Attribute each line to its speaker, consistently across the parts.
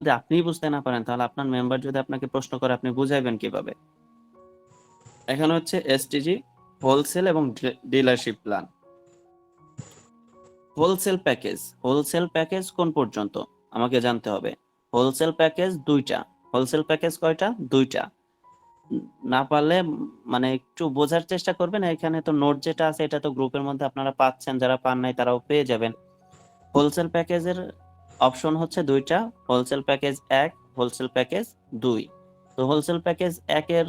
Speaker 1: যদি বুঝতে না পারেন, তাহলে আপনার মেম্বার যদি আপনাকে প্রশ্ন করে, আপনি বুঝাইবেন কীভাবে? এখানে হচ্ছে এসটিজি হোলসেল এবং dealership plan wholesale package wholesale package কোন পর্যন্ত? আমাকে জানতে হবে। হোলসেল প্যাকেজ দুইটা। হোলসেল প্যাকেজ কয়টা? দুইটা। না পারলে মানে একটু বোঝার চেষ্টা করবেন। এখানে তো নোট যেটা আছে, এটা তো গ্রুপের মধ্যে আপনারা পাচ্ছেন। যারা পান নাই, তারাও পেয়ে যাবেন। হোলসেল প্যাকেজের অপশন হচ্ছে দুইটা হোলসেল প্যাকেজ এক হোলসেল প্যাকেজ দুই। তো হোলসেল প্যাকেজ একের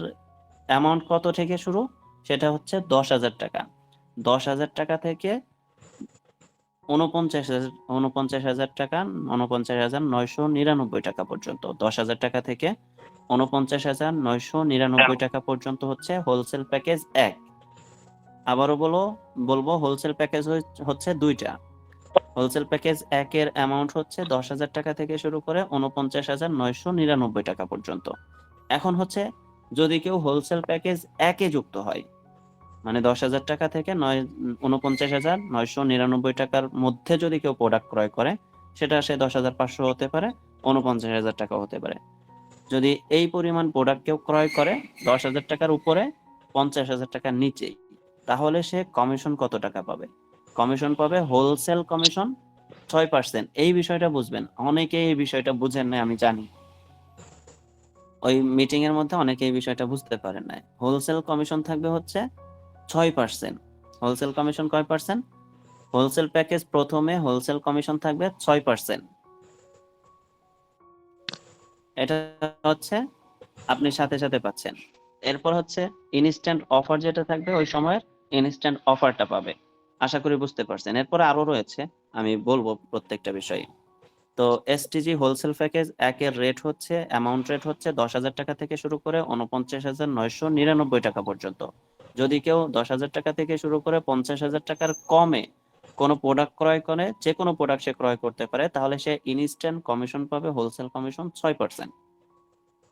Speaker 1: অ্যামাউন্ট কত থেকে শুরু? সেটা হচ্ছে দশ হাজার টাকা। দশ হাজার টাকা থেকে উনপঞ্চাশ হাজার উনপঞ্চাশ হাজার টাকা উনপঞ্চাশ হাজার নয়শো নিরানব্বই টাকা পর্যন্ত। দশ হাজার টাকা থেকে উনপঞ্চাশ হাজার নয়শো নিরানব্বই টাকা পর্যন্ত হচ্ছে হোলসেল প্যাকেজ এক। আবারও বলো, বলব হোলসেল প্যাকেজ হচ্ছে দুইটা। হোলসেল প্যাকেজ একের অ্যামাউন্ট হচ্ছে দশ হাজার টাকা থেকে শুরু করে উনপঞ্চাশ হাজার নয়শো নিরানব্বই টাকা পর্যন্ত। এখন হচ্ছে যদি কেউ হোলসেল প্যাকেজ একে যুক্ত হয় মানে দশ হাজার টাকা থেকে নয় উনপঞ্চাশ হাজার নয়শো নিরানব্বই টাকার মধ্যে যদি কেউ প্রোডাক্ট ক্রয় করে, সেটা সে দশ হাজার পাঁচশো হতে পারে উনপঞ্চাশ হাজার টাকা হতে পারে। যদি এই পরিমাণ প্রোডাক্ট কেউ ক্রয় করে দশ হাজার টাকার উপরে পঞ্চাশ হাজার টাকার নিচেই, তাহলে সে কমিশন কত টাকা পাবে? কমিশন পাবে হোলসেল কমিশন ছয় পার্সেন্ট এই বিষয়টা বুঝবেন। অনেকে এই বিষয়টা বুঝেন না আমি জানি। ওই মিটিং এর মধ্যে অনেকে এই বিষয়টা বুঝতে পারেন না হোলসেল কমিশন থাকবে হচ্ছে ছয় পার্সেন্ট হোলসেল কমিশন কয় পার্সেন্ট হোলসেল প্যাকেজ প্রথমে হোলসেল কমিশন থাকবে ছয় পার্সেন্ট এটা হচ্ছে আপনি সাথে সাথে পাচ্ছেন। এরপর হচ্ছে ইনস্ট্যান্ট অফার যেটা থাকবে, ওই সময়ের ইনস্ট্যান্ট অফারটা পাবে। আশা করি বুঝতে পারছেন। এরপর আরও রয়েছে, আমি বলব প্রত্যেকটা বিষয়ে। তো এসটিজি হোলসেল প্যাকেজ একের রেট হচ্ছে অ্যামাউন্ট রেট হচ্ছে দশ হাজার টাকা থেকে শুরু করে উনপঞ্চাশ হাজার নয়শো নিরানব্বই টাকা পর্যন্ত। যদি কেউ দশ হাজার টাকা থেকে শুরু করে পঞ্চাশ হাজার টাকার কমে কোনো প্রোডাক্ট ক্রয় করে, যে কোনো প্রোডাক্ট সে ক্রয় করতে পারে, তাহলে সে ইনস্ট্যান্ট কমিশন পাবে হোলসেল কমিশন ছয় পার্সেন্ট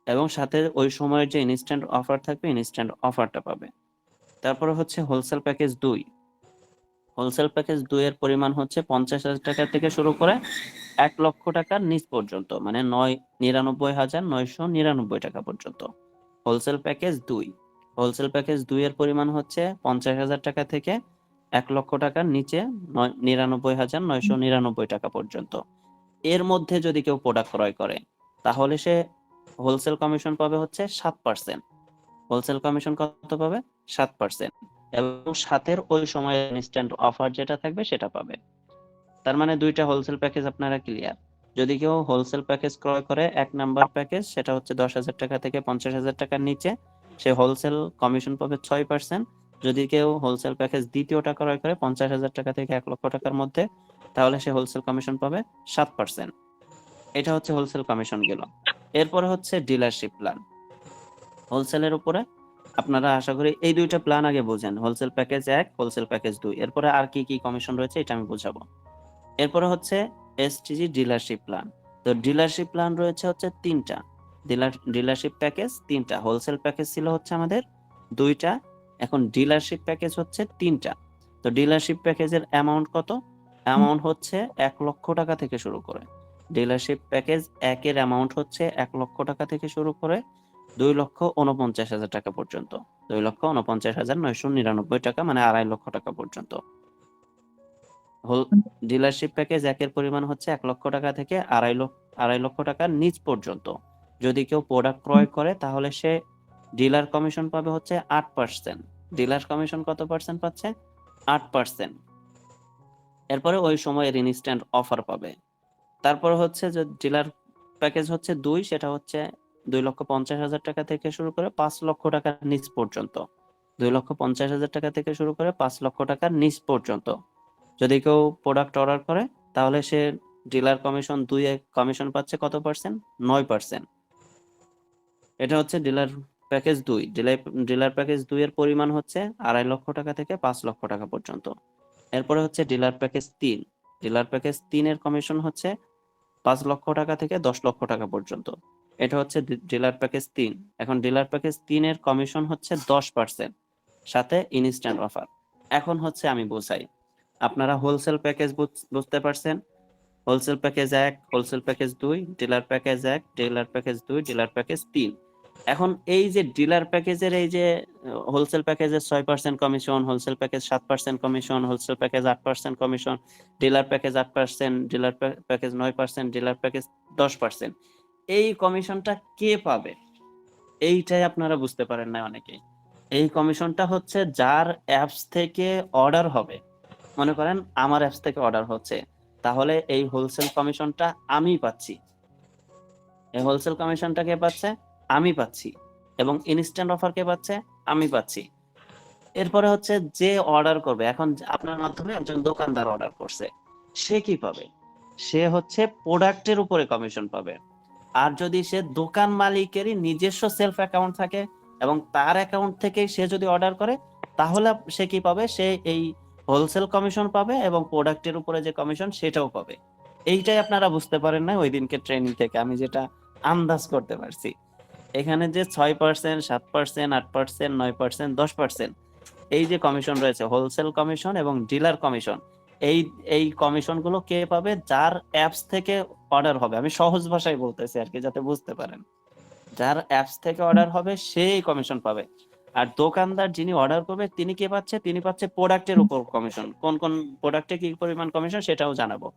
Speaker 1: এবং সাথে ওই সময়ের যে ইনস্ট্যান্ট অফার থাকবে ইনস্ট্যান্ট অফারটা পাবে। তারপরে হচ্ছে হোলসেল প্যাকেজ দুই। হোলসেল প্যাকেজ দুই এর পরিমাণ হচ্ছে পঞ্চাশ হাজার টাকা থেকে শুরু করে এক লক্ষ টাকার নিচ পর্যন্ত মানে নয় নিরানব্বই হাজার নয়শো নিরানব্বই টাকা পর্যন্ত। হোলসেল প্যাকেজ দুই, হোলসেল প্যাকেজ দুই এর পরিমাণ হচ্ছে পঞ্চাশ হাজার টাকা থেকে এক লক্ষ টাকার নিচে নিরানব্বই হাজার নয়শো নিরানব্বই টাকা পর্যন্ত। এর মধ্যে যদি কেউ প্রোডাক্ট ক্রয় করে, তাহলে সে হোলসেল কমিশন পাবে হচ্ছে সাত পার্সেন্ট হোলসেল কমিশন কত পাবে? সাত পার্সেন্ট এবং সাতের ওই সময় ইনস্ট্যান্ট অফার যেটা থাকবে সেটা পাবে। তার মানে দুইটা হোলসেল প্যাকেজ আপনারা ক্লিয়ার যদি কেউ হোলসেল প্যাকেজ ক্রয় করে, এক নাম্বার প্যাকেজ সেটা হচ্ছে দশ হাজার টাকা থেকে পঞ্চাশ হাজার টাকার নিচে, সে হোলসেল কমিশন পাবে ছয় পার্সেন্ট যদি কেউ হোলসেল প্যাকেজ দ্বিতীয়টা ক্রয় করে, পঞ্চাশ হাজার টাকা থেকে এক লক্ষ টাকার মধ্যে, তাহলে সে হোলসেল কমিশন পাবে সাত পার্সেন্ট এটা হচ্ছে হোলসেল কমিশন গেল। এরপরে হচ্ছে ডিলারশিপ প্ল্যান হোলসেলের উপরে আপনারা আশা করি এই দুইটা প্ল্যান আগে বোঝেন। হোলসেল প্যাকেজ এক হোলসেল প্যাকেজ দুই। এরপরে আর কি কি কমিশন রয়েছে এটা আমি বোঝাবো। এরপরে হচ্ছে এসটিজি ডিলারশিপ প্ল্যান তো ডিলারশিপ প্ল্যান রয়েছে হচ্ছে তিনটা। ডিলার ডিলারশিপ প্যাকেজ তিনটা। হোলসেল প্যাকেজ ছিল হচ্ছে আমাদের দুইটা। এখন ডিলারশিপ প্যাকেজ হচ্ছে তিনটা। তো ডিলারশিপ প্যাকেজের অ্যামাউন্ট কত? অ্যামাউন্ট হচ্ছে এক লক্ষ টাকা থেকে শুরু করে। ডিলারশিপ প্যাকেজ একের অ্যামাউন্ট হচ্ছে এক লক্ষ টাকা থেকে শুরু করে। দুই লক্ষ উনপঞ্চাশ হাজার টাকা পর্যন্ত। দুই লক্ষ উনপঞ্চাশ হাজার নয়শো নিরানব্বই টাকা মানে আড়াই লক্ষ টাকা পর্যন্ত। হোল ডিলারশিপ প্যাকেজ একের পরিমাণ হচ্ছে এক লক্ষ টাকা থেকে আড়াই লক্ষ আড়াই লক্ষ টাকার নিচ পর্যন্ত। যদি কেউ প্রোডাক্ট ক্রয় করে তাহলে সে ডিলার কমিশন পাবে হচ্ছে আট পার্সেন্ট ডিলার কমিশন কত পার্সেন্ট পাচ্ছে? আট পার্সেন্ট এরপরে ওই সময়ের ইনস্ট্যান্ট অফার পাবে। তারপরে হচ্ছে যে ডিলার প্যাকেজ হচ্ছে দুই সেটা হচ্ছে দুই লক্ষ পঞ্চাশ হাজার টাকা থেকে শুরু করে পাঁচ লক্ষ টাকার নিচ পর্যন্ত। দুই লক্ষ পঞ্চাশ হাজার টাকা থেকে শুরু করে পাঁচ লক্ষ টাকার নিচ পর্যন্ত। যদি কেউ প্রোডাক্ট অর্ডার করে, তাহলে সে ডিলার কমিশন দুই এক কমিশন পাচ্ছে কত পার্সেন্ট নয় পার্সেন্ট এটা হচ্ছে ডিলার প্যাকেজ দুই। ডিলার ডিলার প্যাকেজ দুই এর পরিমাণ হচ্ছে আড়াই লক্ষ টাকা থেকে পাঁচ লক্ষ টাকা পর্যন্ত। এরপরে হচ্ছে ডিলার প্যাকেজ তিন। ডিলার প্যাকেজ তিনের কমিশন হচ্ছে পাঁচ লক্ষ টাকা থেকে দশ লক্ষ টাকা পর্যন্ত। এটা হচ্ছে ডিলার প্যাকেজ তিন। এখন ডিলার প্যাকেজ তিনের কমিশন হচ্ছে দশ পার্সেন্ট, সাথে ইনস্ট্যান্ট অফার এখন হচ্ছে আমি বোঝাই। আপনারা হোলসেল প্যাকেজ বুঝতে পারছেন? হোলসেল প্যাকেজ এক হোলসেল প্যাকেজ দুই ডিলার প্যাকেজ এক ডিলার প্যাকেজ দুই ডিলার প্যাকেজ তিন। এখন এই যে ডিলার প্যাকেজের এই যে হোলসেল প্যাকেজের ছয় পার্সেন্ট কমিশন হোলসেল প্যাকেজ সাত পার্সেন্ট কমিশন হোলসেল প্যাকেজ আট পার্সেন্ট কমিশন ডিলার প্যাকেজ আট পার্সেন্ট ডিলার প্যাকেজ নয় পার্সেন্ট ডিলার প্যাকেজ দশ পার্সেন্ট। এই কমিশনটা কে পাবে? এইটাই আপনারা বুঝতে পারেন না অনেকেই এই কমিশনটা হচ্ছে যার অ্যাপস থেকে অর্ডার হবে। মনে করেন আমার অ্যাপস থেকে অর্ডার হচ্ছে। তাহলে এই হোলসেল কমিশনটা আমি পাচ্ছি। এই হোলসেল কমিশনটা কে পাচ্ছে? আমি পাচ্ছি। এবং ইনস্ট্যান্ট অফার কে পাচ্ছে? আমি পাচ্ছি। এরপরে হচ্ছে যে অর্ডার করবে, এখন আপনার মাধ্যমে একজন দোকানদার অর্ডার করছে। সে কি পাবে? সে হচ্ছে প্রোডাক্টের উপরে কমিশন পাবে। আর যদি সে দোকান মালিকেরই নিজস্ব সেলফ অ্যাকাউন্ট থাকে এবং তার অ্যাকাউন্ট থেকে সে যদি অর্ডার করে, তাহলে সে কি পাবে? সে এই হোলসেল কমিশন পাবে এবং প্রোডাক্টের উপরে যে কমিশন সেটাও পাবে। এইটাই আপনারা বুঝতে পারেন না ওই দিনকে ট্রেনিং থেকে। আমি যেটা আন্দাজ করতে পারছি। এখানে যে ছয় পার্সেন্ট সাত পার্সেন্ট আট পার্সেন্ট নয় পার্সেন্ট দশ পার্সেন্ট এই যে কমিশন রয়েছে হোলসেল কমিশন এবং ডিলার কমিশন এই এই কমিশনগুলো কে পাবে? যার অ্যাপস থেকে অর্ডার হবে। আমি সহজ ভাষায় বলতেছি আর কি, যাতে বুঝতে পারেন। যার অ্যাপস থেকে অর্ডার হবে, সেই কমিশন পাবে। আর দোকানদার যিনি অর্ডার করবে, তিনি কে পাচ্ছে? তিনি পাচ্ছে প্রোডাক্টের উপর কমিশন। কোন কোন প্রোডাক্টে কি পরিমাণ কমিশন, সেটাও জানাব।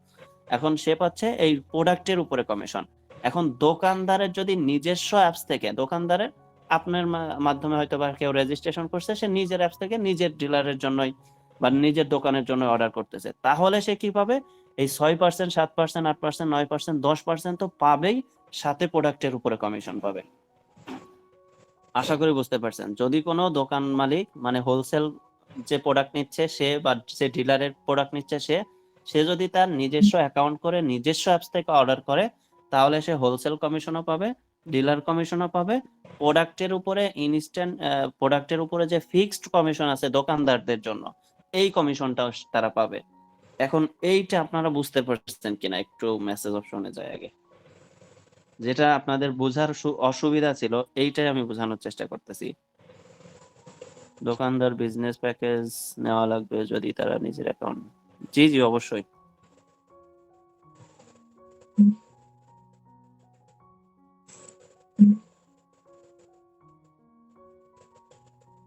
Speaker 1: এখন সে পাচ্ছে এই প্রোডাক্টের উপরে কমিশন। এখন দোকানদারের যদি নিজস্ব অ্যাপস থেকে, দোকানদারের আপনার মাধ্যমে হয়তো বা কেউ রেজিস্ট্রেশন করছে, সে নিজের অ্যাপস থেকে নিজের ডিলারের জন্যই বা নিজের দোকানের জন্য অর্ডার করতেছে। তাহলে সে কি পাবে? এই ছয় পার্সেন্ট সাত পার্সেন্ট আট পার্সেন্ট নয় পার্সেন্ট দশ পার্সেন্ট তো পাবেই, সাথে প্রোডাক্টের উপরে কমিশন পাবে। আশা করি বুঝতে পারছেন। যদি কোনো দোকান মালিক মানে হোলসেল যে প্রোডাক্ট নিচ্ছে সে বা যে ডিলারের প্রোডাক্ট নিচ্ছে সে সে যদি তার নিজস্ব অ্যাকাউন্ট করে, নিজস্ব অ্যাপস থেকে অর্ডার করে, তাহলে সে হোলসেল কমিশনও পাবে ডিলার কমিশনও পাবে। প্রোডাক্টের উপরে ইনস্ট্যান্ট প্রোডাক্টের উপরে যে ফিক্সড কমিশন আছে দোকানদারদের জন্য এই কমিশনটা তারা পাবে। এখন এইটা আপনারা বুঝতে পারছেন কিনা একটু মেসেজ অপশনে যায় আগে। যেটা আপনাদের বোঝার অসুবিধা ছিল, এইটাই আমি বোঝানোর চেষ্টা করতেছি। দোকানদার বিজনেস প্যাকেজ নেওয়া লাগবে যদি তারা নিজের অ্যাকাউন্ট জি জি, অবশ্যই।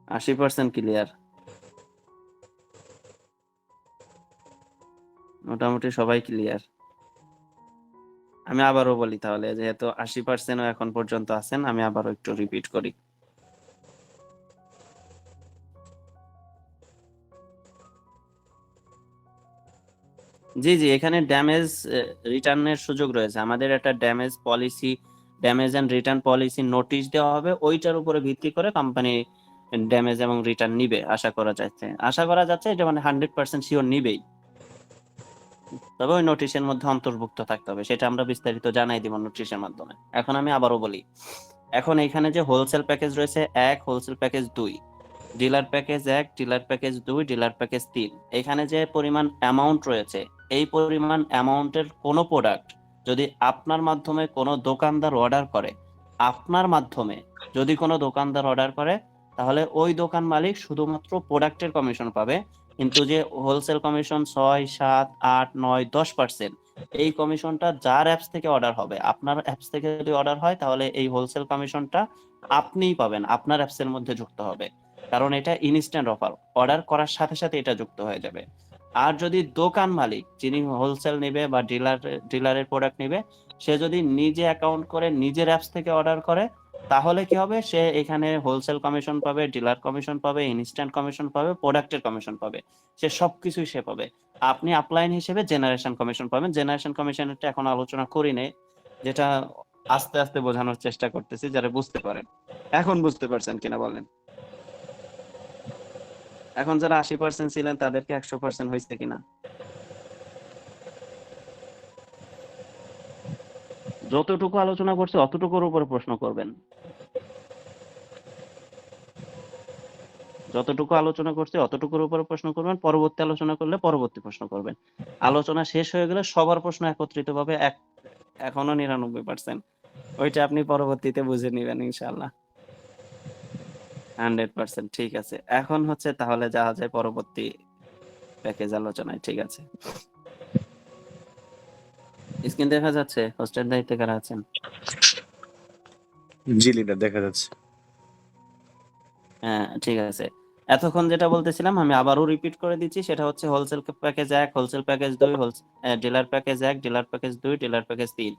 Speaker 1: আশি পার্সেন্ট ক্লিয়ার মোটামুটি সবাই ক্লিয়ার আমি আবারও বলি তাহলে, যেহেতু আশি পার্সেন্টও এখন পর্যন্ত আছেন, আমি আবারও একটু রিপিট করি। জি জি, এখানে ড্যামেজ রিটার্নের সুযোগ রয়েছে। আমাদের একটা damage policy damage and return policy notice দেওয়া হবে। ওইটার উপরে ভিত্তি করে কোম্পানি ড্যামেজ এবং রিটার্ন নিবে, আশা করা যাচ্ছে। আশা করা যাচ্ছে এটা মানে হান্ড্রেড পার্সেন্ট শিওর নিবেই। তবে ওই নোটিশের মধ্যে অন্তর্ভুক্ত থাকতে হবে, সেটা আমরা বিস্তারিত জানাই দিব নোটিশের মাধ্যমে। এখন আমি আবারও বলি, এখন এখানে যে হোলসেল প্যাকেজ রয়েছে এক হোলসেল প্যাকেজ দুই ডিলার প্যাকেজ এক ডিলার প্যাকেজ দুই ডিলার প্যাকেজ তিন, এখানে যে পরিমাণ অ্যামাউন্ট রয়েছে, এই পরিমাণ অ্যামাউন্টের কোনো প্রোডাক্ট যদি আপনার মাধ্যমে কোনো দোকানদার অর্ডার করে, আপনার মাধ্যমে যদি কোনো দোকানদার অর্ডার করে, তাহলে ওই দোকান মালিক শুধুমাত্র প্রোডাক্টের কমিশন পাবে কিন্তু যে হোলসেল কমিশন ছয়, সাত, আট, নয়, দশ পার্সেন্ট এই কমিশনটা যার অ্যাপস থেকে অর্ডার হবে, আপনার অ্যাপস থেকে যদি অর্ডার হয়, তাহলে এই হোলসেল কমিশনটা আপনিই পাবেন, আপনার অ্যাপস এর মধ্যে যুক্ত হবে। কারণ এটা ইনস্ট্যান্ট অফার অর্ডার করার সাথে সাথে এটা যুক্ত হয়ে যাবে। আর যদি দোকান মালিক, যিনি হোলসেল নেবে বা ডিলার ডিলারের প্রোডাক্ট নেবে, সে যদি নিজে অ্যাকাউন্ট করে নিজের অ্যাপস থেকে অর্ডার করে তাহলে কি হবে? সে এখানে হোলসেল কমিশন পাবে ডিলার কমিশন পাবে ইনস্ট্যান্ট কমিশন পাবে প্রোডাক্টের কমিশন পাবে। সে সবকিছুই সে পাবে। আপনি আপলাইন হিসেবে জেনারেশন কমিশন পাবেন। জেনারেশন কমিশনেরটা এখন আলোচনা করি নেই, যেটা আস্তে আস্তে বোঝানোর চেষ্টা করতেছি, যারা বুঝতে পারেন। এখন বুঝতে পারছেন কিনা বলেন। এখন যারা আশি পার্সেন্ট ছিলেন, তাদেরকে একশো পার্সেন্ট হয়েছে কিনা? যতটুকু আলোচনা করছে, অতটুকুর উপরে প্রশ্ন করবেন। যতটুকু আলোচনা করছে, অতটুকুর উপরে প্রশ্ন করবেন, পরবর্তী আলোচনা করলে পরবর্তী প্রশ্ন করবেন। আলোচনা শেষ হয়ে গেলে সবার প্রশ্ন একত্রিত ভাবে এক, এখনও নিরানব্বই পার্সেন্ট ওইটা আপনি পরবর্তীতে বুঝে নেবেন ইনশাল্লাহ হান্ড্রেড পার্সেন্ট ঠিক আছে। এখন হচ্ছে তাহলে যাওয়া যায় পরবর্তী প্যাকেজ আলোচনায়, ঠিক আছে? স্ক্রিন দেখা যাচ্ছে হোস্টেল দায়িত্বে কারা আছেন?
Speaker 2: জি লিডার দেখা যাচ্ছে।
Speaker 1: হ্যাঁ ঠিক আছে। এতক্ষণ যেটা বলতেছিলাম আমি আবারও রিপিট করে দিচ্ছি সেটা হচ্ছে হোলসেল প্যাকেজ এক হোলসেল প্যাকেজ দুই ডিলার প্যাকেজ এক ডিলার প্যাকেজ দুই ডিলার প্যাকেজ তিন।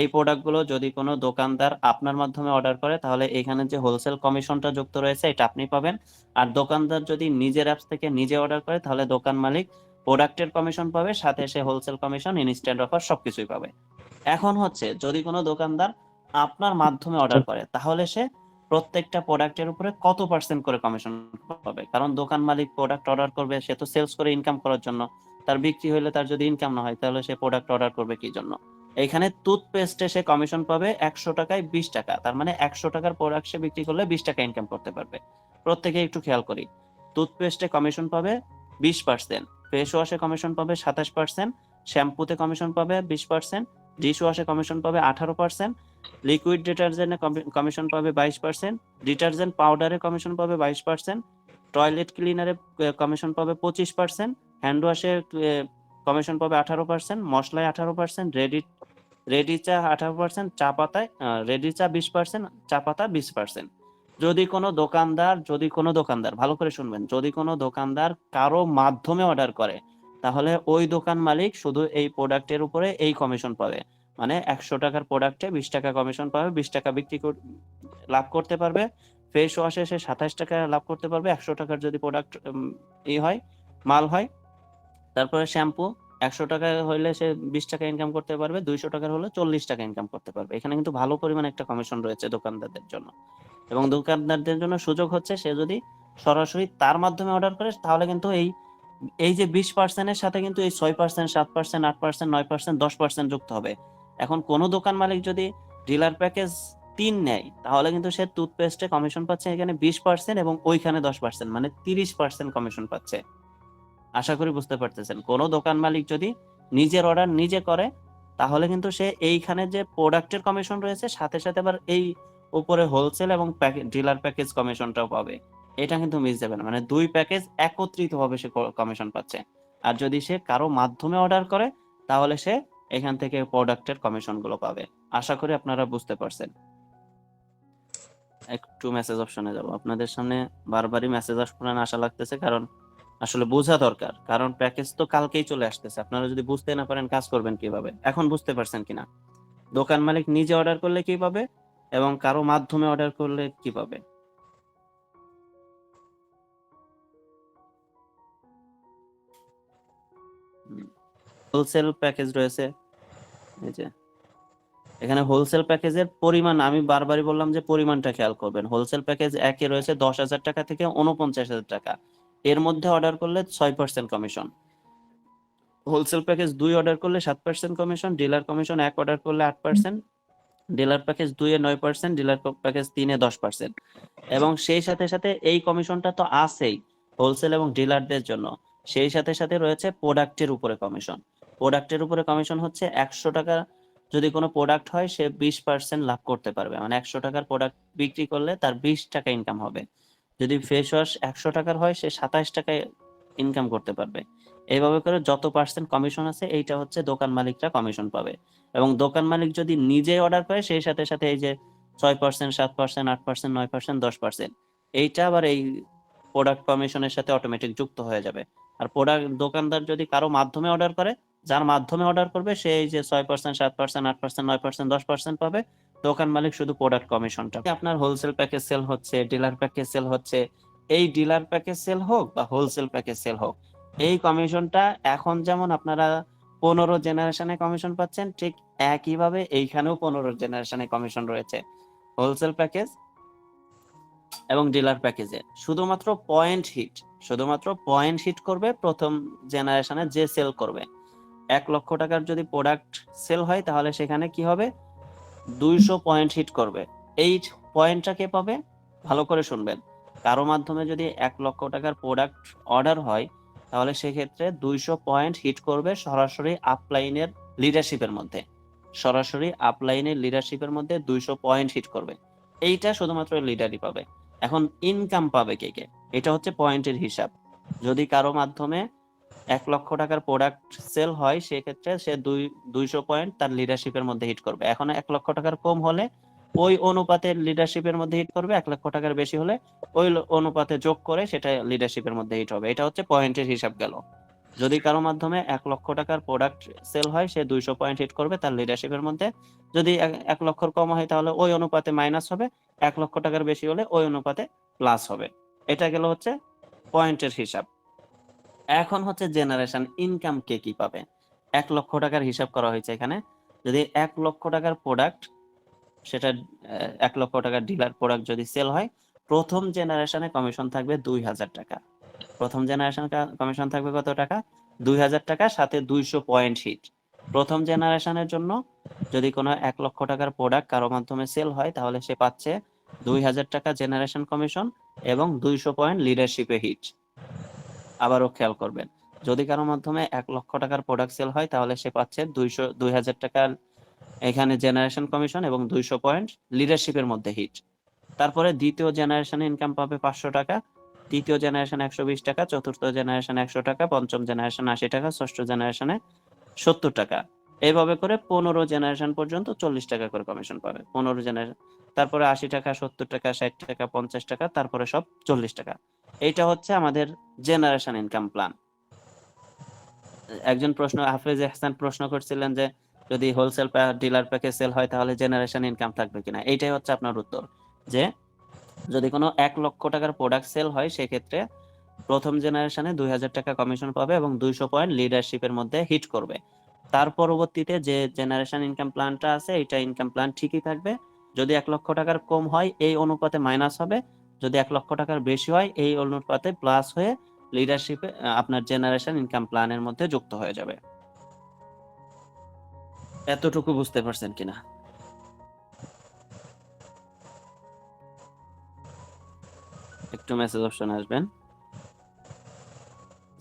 Speaker 1: এই প্রোডাক্টগুলো যদি কোনো দোকানদার আপনার মাধ্যমে অর্ডার করে তাহলে এখানে যে হোলসেল কমিশনটা যুক্ত রয়েছে এটা আপনি পাবেন। আর দোকানদার যদি নিজের অ্যাপস থেকে নিজে অর্ডার করে তাহলে দোকান মালিক প্রোডাক্টের কমিশন পাবে, সাথে সে হোলসেল কমিশন ইনস্ট্যান্ট অফার সবকিছুই পাবে। এখন হচ্ছে, যদি কোনো দোকানদার আপনার মাধ্যমে অর্ডার করে, তাহলে সে প্রত্যেকটা প্রোডাক্টের উপরে কত পার্সেন্ট করে কমিশন পাবে? কারণ দোকান মালিক প্রোডাক্ট অর্ডার করবে, সে তো সেলস করে ইনকাম করার জন্য। তার বিক্রি হইলে তার যদি ইনকাম না হয়, তাহলে সে প্রোডাক্ট অর্ডার করবে কি জন্য? এখানে টুথপেস্টে সে কমিশন পাবে একশো টাকায় বিশ টাকা। তার মানে একশো টাকার প্রোডাক্ট সে বিক্রি করলে বিশ টাকা ইনকাম করতে পারবে। প্রত্যেকে একটু খেয়াল করি। টুথপেস্টে কমিশন পাবে বিশ পার্সেন্ট ফেস ওয়াশে কমিশন পাবে সাতাশ পার্সেন্ট শ্যাম্পুতে কমিশন পাবে বিশ পার্সেন্ট ডিশ ওয়াশে কমিশন পাবে আঠারো পার্সেন্ট লিকুইড ডিটারজেন্টে কমিশন পাবে বাইশ পার্সেন্ট ডিটারজেন্ট পাউডারে কমিশন পাবে বাইশ পার্সেন্ট টয়লেট ক্লিনারে কমিশন পাবে পঁচিশ পার্সেন্ট হ্যান্ড ওয়াশে কমিশন পাবে আঠারো পার্সেন্ট মশলায় আঠারো পার্সেন্ট রেডি রেডি চা আঠারো পার্সেন্ট চা পাতায় রেডি চা বিশ পার্সেন্ট চা পাতা বিশ পার্সেন্ট যদি কোনো দোকানদার, যদি কোনো দোকানদার, ভালো করে শুনবেন, যদি কোনো দোকানদার কারও মাধ্যমে অর্ডার করে, তাহলে ওই দোকান মালিক শুধু এই প্রোডাক্টের উপরে এই কমিশন পাবে। মানে একশো টাকার প্রোডাক্টে বিশ টাকা কমিশন পাবে, বিশ টাকা বিক্রি কর- লাভ করতে পারবে ফেস ওয়াশে সে সাতাশ টাকা লাভ করতে পারবে, একশো টাকার যদি প্রোডাক্ট ই হয়, মাল হয়, তারপরে শ্যাম্পু একশো টাকা হইলে সে বিশ টাকা ইনকাম করতে পারবে, দুইশো টাকার হলে চল্লিশ টাকা ইনকাম করতে পারবে। এখানে কিন্তু ভালো পরিমাণ একটা কমিশন রয়েছে দোকানদারদের জন্য। এবং দোকানদারদের জন্য সুযোগ হচ্ছে সে যদি সরাসরি তার মাধ্যমে অর্ডার করে, তাহলে কিন্তু এই এই যে বিশ পার্সেন্টের সাথে কিন্তু এই ছয় পার্সেন্ট সাত পার্সেন্ট আট পার্সেন্ট নয় পার্সেন্ট দশ পার্সেন্ট যুক্ত হবে। এখন কোনো দোকান মালিক যদি ডিলার প্যাকেজ তিন নেয়, তাহলে কিন্তু সে টুথপেস্টে কমিশন পাচ্ছে এখানে বিশ পার্সেন্ট এবং ওইখানে দশ পার্সেন্ট মানে তিরিশ পার্সেন্ট কমিশন পাচ্ছে। আশা করি বুঝতে পারতেছেন। কোনো দোকান মালিক যদি নিজের অর্ডার নিজে করে, তাহলে কিন্তু সে এইখানে যে প্রোডাক্টের কমিশন রয়েছে, সাথে সাথে আবার এই উপরে হোলসেল এবং ডিলার প্যাকেজ কমিশনটাও পাবে। এটা কিন্তু মিস যাবে না। মানে দুই প্যাকেজ একত্রিত ভাবে সে কমিশন পাচ্ছে। আর যদি সে কারও মাধ্যমে অর্ডার করে, তাহলে সে এখান থেকে প্রোডাক্টের কমিশনগুলো পাবে। আশা করি আপনারা বুঝতে পারছেন। একটু মেসেজ অপশনে যাব। আপনাদের সামনে বারবারই মেসেজ অপশনে আশা লাগতেছে, কারণ আসলে বোঝা দরকার। কারণ প্যাকেজ তো কালকেই চলে আসতেছে। আপনারা যদি বুঝতে না পারেন কাজ করবেন কীভাবে? এখন বুঝতে পারছেন কিনা? দোকান মালিক নিজে অর্ডার করলে কি পাবে? এবং কারও মাধ্যমে অর্ডার করলে কি পাবে? হোলসেল প্যাকেজ রয়েছে। এই যে, এখানে হোলসেল প্যাকেজের পরিমাণ, আমি বারবারই বললাম যে পরিমাণটা খেয়াল করবেন। হোলসেল প্যাকেজ একে রয়েছে, দশ হাজার টাকা থেকে উনপঞ্চাশ হাজার টাকা। এর মধ্যে অর্ডার করলে ছয় পার্সেন্ট কমিশন হোলসেল প্যাকেজ দুই অর্ডার করলে সাত পার্সেন্ট কমিশন ডিলার কমিশন এক অর্ডার করলে আট পার্সেন্ট ডিলার প্যাকেজ দুই এ নয় পার্সেন্ট, ডিলার প্যাকেজ তিনে দশ পার্সেন্ট। এবং সেই সাথে সাথে এই কমিশনটা তো আছেই হোলসেল এবং ডিলারদের জন্য। সেই সাথে সাথে রয়েছে প্রোডাক্টের উপরে কমিশন। প্রোডাক্টের উপরে কমিশন হচ্ছে একশো টাকা যদি কোনো প্রোডাক্ট হয়, সে বিশ পার্সেন্ট লাভ করতে পারবে। মানে একশো টাকার প্রোডাক্ট বিক্রি করলে তার বিশ টাকা ইনকাম হবে। যদি ফেস ওয়াশ একশো টাকার হয়, সে সাতাশ টাকায় ইনকাম করতে পারবে। এইভাবে করে যত পার্সেন্ট কমিশন আছে, এইটা হচ্ছে দোকান মালিকরা কমিশন পাবে। এবং দোকান মালিক যদি নিজে অর্ডার করে, সেই সাথে সাথে এই যে ছয় পার্সেন্ট সাত পার্সেন্ট আট পার্সেন্ট নয় পার্সেন্ট দশ পার্সেন্ট এইটা আবার এই প্রোডাক্ট কমিশনের সাথে অটোমেটিক যুক্ত হয়ে যাবে। আর প্রোডাক্ট দোকানদার যদি কারও মাধ্যমে অর্ডার করে, যার মাধ্যমে অর্ডার করবে, সে এই যে ছয় পার্সেন্ট সাত পার্সেন্ট আট পার্সেন্ট নয় পার্সেন্ট দশ পার্সেন্ট পাবে, দোকান মালিক শুধু প্রোডাক্ট কমিশনটা আপনার হোলসেল প্যাকেজ সেল হচ্ছে ডিলার প্যাকেজ সেল হচ্ছে, এই ডিলার প্যাকেজ সেল হোক বা হোলসেল প্যাকেজ সেল হোক এই কমিশনটা এখন যেমন আপনারা পনেরো জেনারেশনে কমিশন পাচ্ছেন, ঠিক একইভাবে এইখানেও পনেরো জেনারেশনে কমিশন রয়েছে। হোলসেল প্যাকেজ এবং ডিলার প্যাকেজে। শুধুমাত্র পয়েন্ট হিট, শুধুমাত্র পয়েন্ট হিট করবে প্রথম জেনারেশনে যে সেল করবে। এক লক্ষ টাকার যদি প্রোডাক্ট সেল হয়, তাহলে সেখানে কি হবে? দুইশো পয়েন্ট হিট করবে। এই পয়েন্টটা কে পাবে? ভালো করে শুনবেন। কারও মাধ্যমে যদি এক লক্ষ টাকার প্রোডাক্ট অর্ডার হয় তাহলে সেক্ষেত্রে দুইশো পয়েন্ট হিট করবে সরাসরি আপলাইনের লিডারশিপের মধ্যে। সরাসরি আপলাইনের লিডারশিপের মধ্যে দুইশো পয়েন্ট হিট করবে। এইটা শুধুমাত্র লিডারই পাবে। এখন ইনকাম পাবে কে কে? এটা হচ্ছে পয়েন্টের হিসাব। যদি কারও মাধ্যমে এক লক্ষ টাকার প্রোডাক্ট সেল হয়, সেক্ষেত্রে সে দুই, দুইশো পয়েন্ট তার লিডারশিপের মধ্যে হিট করবে। এখন এক লক্ষ টাকার কম হলে ওই অনুপাতে লিডারশিপের মধ্যে হিট করবে, এক লক্ষ টাকার বেশি হলে ওই অনুপাতে যোগ করে সেটা লিডারশিপের মধ্যে হিট হবে। এটা হচ্ছে পয়েন্টের হিসাব গেল। যদি কারও মাধ্যমে এক লক্ষ টাকার প্রোডাক্ট সেল হয়, সে দুইশো পয়েন্ট হিট করবে, তার লিডারশিপের মধ্যে। যদি এক- লক্ষর কম হয়, তাহলে ওই অনুপাতে মাইনাস হবে। এক লক্ষ টাকার বেশি হলে ওই অনুপাতে প্লাস হবে। এটা গেল হচ্ছে পয়েন্টের হিসাব। এখন হচ্ছে জেনারেশন ইনকাম কে কি পাবে? এক লক্ষ টাকার হিসাব করা হয়েছে এখানে। যদি এক লক্ষ টাকার প্রোডাক্ট সেটা এক লক্ষ টাকার ডিলার প্রোডাক্ট যদি সেল হয়, প্রথম জেনারেশনে কমিশন থাকবে দুই হাজার টাকা। প্রথম জেনারেশন কমিশন থাকবে কত টাকা? দুই হাজার টাকা, সাথে দুইশো পয়েন্ট হিট প্রথম জেনারেশনের জন্য যদি কোনো এক লক্ষ টাকার প্রোডাক্ট কারও মাধ্যমে সেল হয়, তাহলে সে পাচ্ছে দুই হাজার টাকা জেনারেশন কমিশন এবং দুইশো পয়েন্ট লিডারশিপে হিট আবারও খেয়াল করবেন। যদি কারও মাধ্যমে এক লক্ষ টাকার প্রোডাক্ট সেল হয়, তাহলে সে পাচ্ছে দুইশো, দুই হাজার টাকার এখানে জেনারেশন কমিশন এবং দুইশো পয়েন্ট লিডারশিপের মধ্যে হিট তারপরে দ্বিতীয় জেনারেশন ইনকাম পাবে পাঁচশো টাকা, তৃতীয় জেনারেশন একশো বিশ টাকা, চতুর্থ জেনারেশন একশো টাকা, পঞ্চম জেনারেশন আশি টাকা, ষষ্ঠ জেনারেশনে সত্তর টাকা। এইভাবে করে পনেরো জেনারেশন পর্যন্ত চল্লিশ টাকা করে কমিশন পাবে। পনেরো জেনারেশন তারপরে আশি টাকা, সত্তর টাকা, ষাট টাকা, পঞ্চাশ টাকা, তারপরে সব চল্লিশ টাকা। এইটা হচ্ছে আমাদের জেনারেশন ইনকাম প্ল্যান একজন প্রশ্ন, হাফেজ এহসান প্রশ্ন করছিলেন যে যদি হোলসেল ডিলার প্যাকে সেল হয়, তাহলে জেনারেশন ইনকাম থাকবে কিনা? এইটাই হচ্ছে আপনার উত্তর, যে যদি কোনো এক লক্ষ টাকার প্রোডাক্ট সেল হয়, সেক্ষেত্রে প্রথম জেনারেশনে দুই হাজার টাকা কমিশন পাবে এবং দুইশো পয়েন্ট লিডারশিপের মধ্যে হিট করবে। তার পরবর্তীতে যে জেনারেশন ইনকাম প্ল্যানটা আছে এটা ইনকাম প্ল্যান ঠিকই থাকবে। যদি এক লক্ষ টাকার কম হয়, এই অনুপাতে মাইনাস হবে। যদি এক লক্ষ টাকার বেশি হয়, এই অনুপাতে প্লাস হয়ে লিডারশিপে আপনার জেনারেশন ইনকাম প্ল্যানের মধ্যে যুক্ত হয়ে যাবে। এতটুকু বুঝতে পারছেন কিনা? একটু মেসেজ অপশন আসবেন।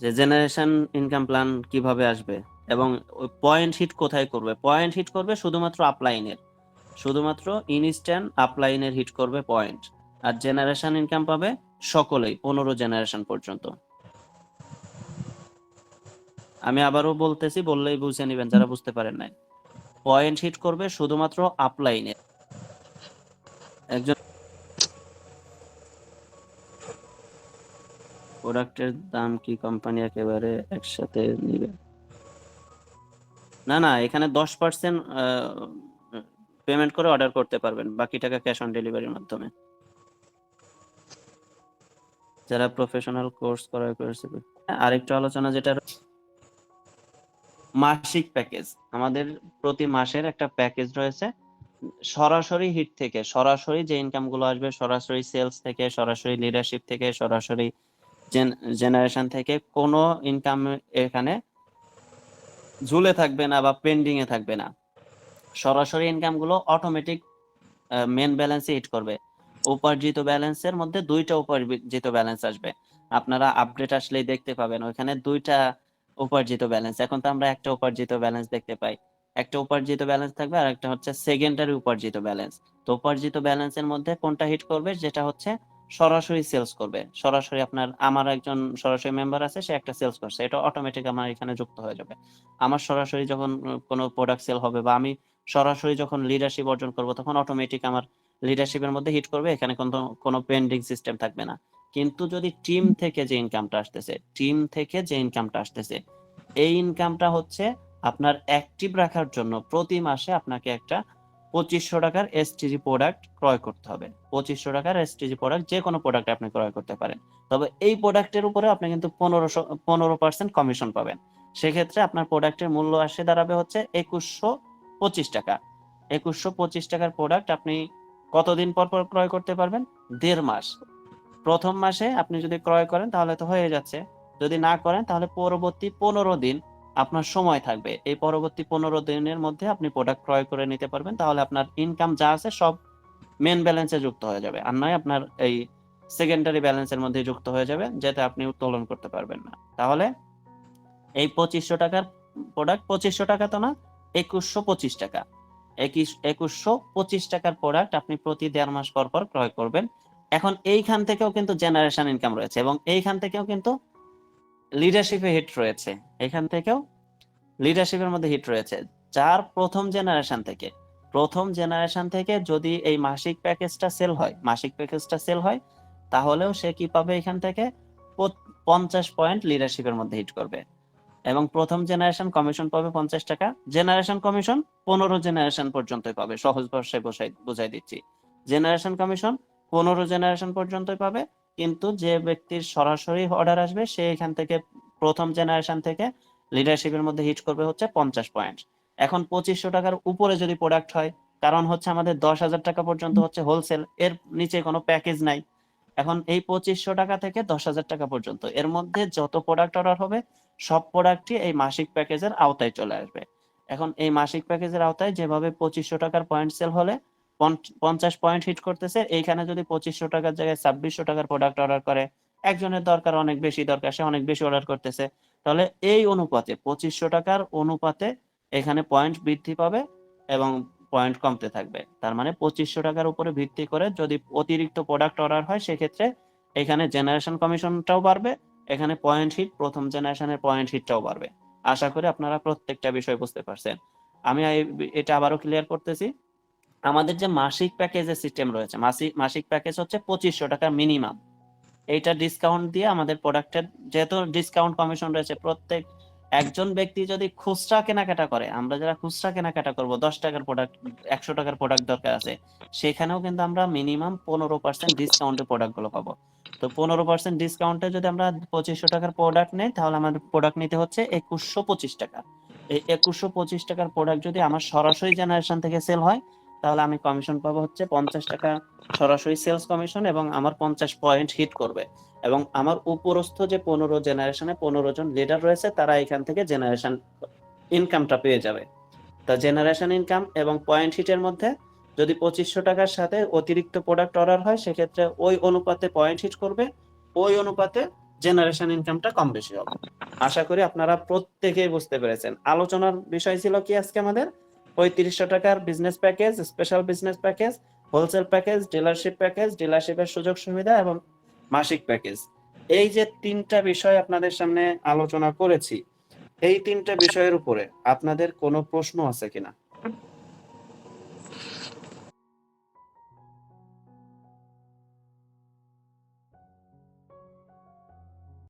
Speaker 1: যে জেনারেশন ইনকাম প্ল্যান কীভাবে আসবে এবং পয়েন্ট হিট কোথায় করবে? পয়েন্ট হিট করবে শুধুমাত্র আপলাইনের শুধুমাত্র ইনস্ট্যান্ট আপলাইনের হিট করবে পয়েন্ট আর জেনারেশন ইনকাম পাবে সকলেই, পনেরো জেনারেশন পর্যন্ত। আমি আবারও বলতেছি, বললেই বুঝে নেবেন, যারা বুঝতে পারেন নাই। পয়েন্ট হিট করবে শুধুমাত্র আপলাইনে। একজন প্রোডাক্টের দাম কি কোম্পানি একেবারে একসাথে নিবে? না না, এখানে দশ পার্সেন্ট পেমেন্ট করে অর্ডার করতে পারবেন, বাকি টাকা ক্যাশ অন ডেলিভারির মাধ্যমে। যারা প্রফেশনাল কোর্স করার করেছে। আরেকটু আলোচনা যেটা মাসিক প্যাকেজ আমাদের প্রতি মাসের একটা প্যাকেজ রয়েছে। সরাসরি হিট থেকে, সরাসরি যে ইনকামগুলো আসবে, সরাসরি সেলস থেকে, সরাসরি লিডারশিপ থেকে, সরাসরি জেনারেশন থেকে, কোনো ইনকাম এখানে ঝুলে থাকবে না বা পেন্ডিং এ থাকবে না। সরাসরি ইনকামগুলো অটোমেটিক মেন ব্যালেন্সে হিট করবে। উপার্জিত ব্যালেন্সের মধ্যে দুইটা উপার্জিত ব্যালেন্স আসবে। আপনারা আপডেট আসলেই দেখতে পাবেন। ওখানে দুইটা উপার্জিত ব্যালেন্স এখন তো আমরা একটা উপার্জিত ব্যালেন্স দেখতে পাই। একটা উপার্জিত ব্যালেন্স থাকবে আর একটা হচ্ছে সেকেন্ডারি উপার্জিত ব্যালেন্স তো উপার্জিত ব্যালেন্সের মধ্যে কোনটা হিট করবে? যেটা হচ্ছে সরাসরি সেলস করবে। সরাসরি আপনার, আমার একজন সরাসরি মেম্বার আছে, সে একটা সেলস করছে। এটা অটোমেটিক আমার এখানে যুক্ত হয়ে যাবে। আমার সরাসরি যখন কোনো প্রোডাক্ট সেল হবে বা আমি সরাসরি যখন লিডারশিপ অর্জন করব, তখন অটোমেটিক আমার লিডারশিপের মধ্যে হিট করবে। এখানে কোনো কোনো পেন্ডিং সিস্টেম থাকবে না। কিন্তু যদি টিম থেকে যে ইনকামটা আসতেছে টিম থেকে যে ইনকামটা আসতেছে, এই ইনকামটা হচ্ছে আপনার অ্যাক্টিভ রাখার জন্য প্রতি মাসে আপনাকে একটা পঁচিশশো টাকার এসটিজি প্রোডাক্ট ক্রয় করতে হবে। পঁচিশশো টাকার এসটিজি প্রোডাক্ট যে কোনো প্রোডাক্ট আপনি ক্রয় করতে পারেন। তবে এই প্রোডাক্টের উপরে আপনি কিন্তু পনেরোশো, পনেরো পার্সেন্ট কমিশন পাবেন। সেক্ষেত্রে আপনার প্রোডাক্টের মূল্য আসে দাঁড়াবে হচ্ছে একুশশো পঁচিশ টাকা। একুশশো পঁচিশ টাকার প্রোডাক্ট আপনি কতদিন পর পর ক্রয় করতে পারবেন? দেড় মাস। প্রথম মাসে আপনি যদি ক্রয় করেন, তাহলে তো হয়ে যাচ্ছে। যদি না করেন, তাহলে পরবর্তী পনেরো দিন আপনার সময় থাকবে। এই পরবর্তী পনেরো দিনের মধ্যে আপনি প্রোডাক্ট ক্রয় করে নিতে পারবেন। তাহলে আপনার ইনকাম যা আছে সব মেন ব্যালেন্সে যুক্ত হয়ে যাবে। আর নয়, আপনার এই সেকেন্ডারি ব্যালেন্সের মধ্যে যুক্ত হয়ে যাবে, যেটা আপনি উত্তোলন করতে পারবেন না। তাহলে এই পঁচিশশো টাকার প্রোডাক্ট পঁচিশশো টাকা তো না, একুশশো পঁচিশ টাকা। একুশ, একুশশো পঁচিশ টাকার প্রোডাক্ট আপনি প্রতি দেড় মাস পর পর ক্রয় করবেন। এখন এইখান থেকেও কিন্তু জেনারেশন ইনকাম রয়েছে এবং এইখান থেকেও কিন্তু লিডারশিপে হিট রয়েছে। এখান থেকেও লিডারশিপের মধ্যে হিট রয়েছে। যার প্রথম জেনারেশন থেকে, প্রথম জেনারেশন থেকে যদি এই মাসিক প্যাকেজটা সেল হয়, মাসিক প্যাকেজটা সেল হয়, তাহলেও সে কি পাবে এখান থেকে? পঞ্চাশ পয়েন্ট লিডারশিপের মধ্যে হিট করবে। এবং প্রথম জেনারেশন কমিশন পাবে পঞ্চাশ টাকা। জেনারেশন কমিশন পনেরো জেনারেশন পর্যন্তই পাবে। সহজ ভাষায় বুঝাই দিচ্ছি। জেনারেশন কমিশন পনেরো জেনারেশন পর্যন্তই পাবে। কিন্তু যে ব্যক্তির সরাসরি অর্ডার আসবে সে এখান থেকে প্রথম জেনারেশন থেকে লিডারশিপের মধ্যে হিট করবে হচ্ছে পঞ্চাশ পয়েন্ট এখন পঁচিশশো টাকার উপরে যদি প্রোডাক্ট হয় কারণ হচ্ছে আমাদের দশ হাজার টাকা পর্যন্ত হচ্ছে হোলসেল এর নিচে কোনো প্যাকেজ নাই। এখন এই পঁচিশশো টাকা থেকে দশ হাজার টাকা পর্যন্ত এর মধ্যে যত প্রোডাক্ট অর্ডার হবে সব প্রোডাক্টই এই মাসিক প্যাকেজের আওতায় চলে আসবে। এখন এই মাসিক প্যাকেজের আওতায় যেভাবে পঁচিশশো টাকার পয়েন্ট সেল হলে পঞ্চাশ পয়েন্ট হিট করতেছে। এইখানে যদি পঁচিশশো টাকার জায়গায় ছাব্বিশশো টাকার প্রোডাক্ট অর্ডার করে, একজনের দরকার অনেক বেশি দরকার, সে অনেক বেশি অর্ডার করতেছে। তাহলে এই অনুপাতে, পঁচিশশো টাকার অনুপাতে এখানে পয়েন্ট বৃদ্ধি পাবে এবং পয়েন্ট কমতে থাকবে। তার মানে পঁচিশশো টাকার উপরে ভিত্তি করে যদি অতিরিক্ত প্রোডাক্ট অর্ডার হয়, সেক্ষেত্রে এখানে জেনারেশন কমিশনটাও বাড়বে, এখানে পয়েন্ট হিট প্রথম জেনারেশনের পয়েন্ট হিটটাও বাড়বে। আশা করি আপনারা প্রত্যেকটা বিষয় বুঝতে পারছেন। আমি এটা আবারও ক্লিয়ার করতেছি। আমাদের যে মাসিক প্যাকেজের সিস্টেম রয়েছে মাসিক মাসিক প্যাকেজ হচ্ছে পঁচিশশো টাকা মিনিমাম এইটা ডিসকাউন্ট দিয়ে আমাদের প্রোডাক্টের যেহেতু ডিসকাউন্ট কমিশন রয়েছে, প্রত্যেক একজন ব্যক্তি যদি খুচরা কেনাকাটা করে, আমরা যারা খুচরা কেনাকাটা করব, দশ টাকার প্রোডাক্ট একশো টাকার প্রোডাক্ট দরকার আছে, সেখানেও কিন্তু আমরা মিনিমাম পনেরো পার্সেন্ট ডিসকাউন্টে প্রোডাক্টগুলো পাবো। তো পনেরো পার্সেন্ট ডিসকাউন্টে যদি আমরা পঁচিশশো টাকার প্রোডাক্ট নেই, তাহলে আমাদের প্রোডাক্ট নিতে হচ্ছে একুশশো পঁচিশ টাকা। এই একুশশো পঁচিশ টাকার প্রোডাক্ট যদি আমার সরাসরি জেনারেশন থেকে সেল হয় তাহলে আমি কমিশন পাবো হচ্ছে পঞ্চাশ টাকা সরাসরি সেলস কমিশন এবং আমার পঞ্চাশ পয়েন্ট হিট করবে। এবং আমার উপরস্থ যে পনেরো জেনারেশনে পনেরো জন লিডার রয়েছে, তারা এখান থেকে জেনারেশন ইনকামটা পেয়ে যাবে। তা জেনারেশন ইনকাম এবং পয়েন্ট হিটের মধ্যে যদি পঁচিশশো টাকার সাথে অতিরিক্ত প্রোডাক্ট অর্ডার হয়, সেক্ষেত্রে ওই অনুপাতে পয়েন্ট হিট করবে, ওই অনুপাতে জেনারেশন ইনকামটা কম বেশি হবে। আশা করি আপনারা প্রত্যেকেই বুঝতে পেরেছেন। আলোচনার বিষয় ছিল কি আজকে আমাদের? পঁয়ত্রিশশো টাকার business package special business package wholesale package dealership package ডিলারশিপের সুযোগ সুবিধা এবং মাসিক প্যাকেজ এই যে তিনটা বিষয় আপনাদের সামনে আলোচনা করেছি, এই তিনটা বিষয়ের উপরে আপনাদের কোনো প্রশ্ন আছে কিনা?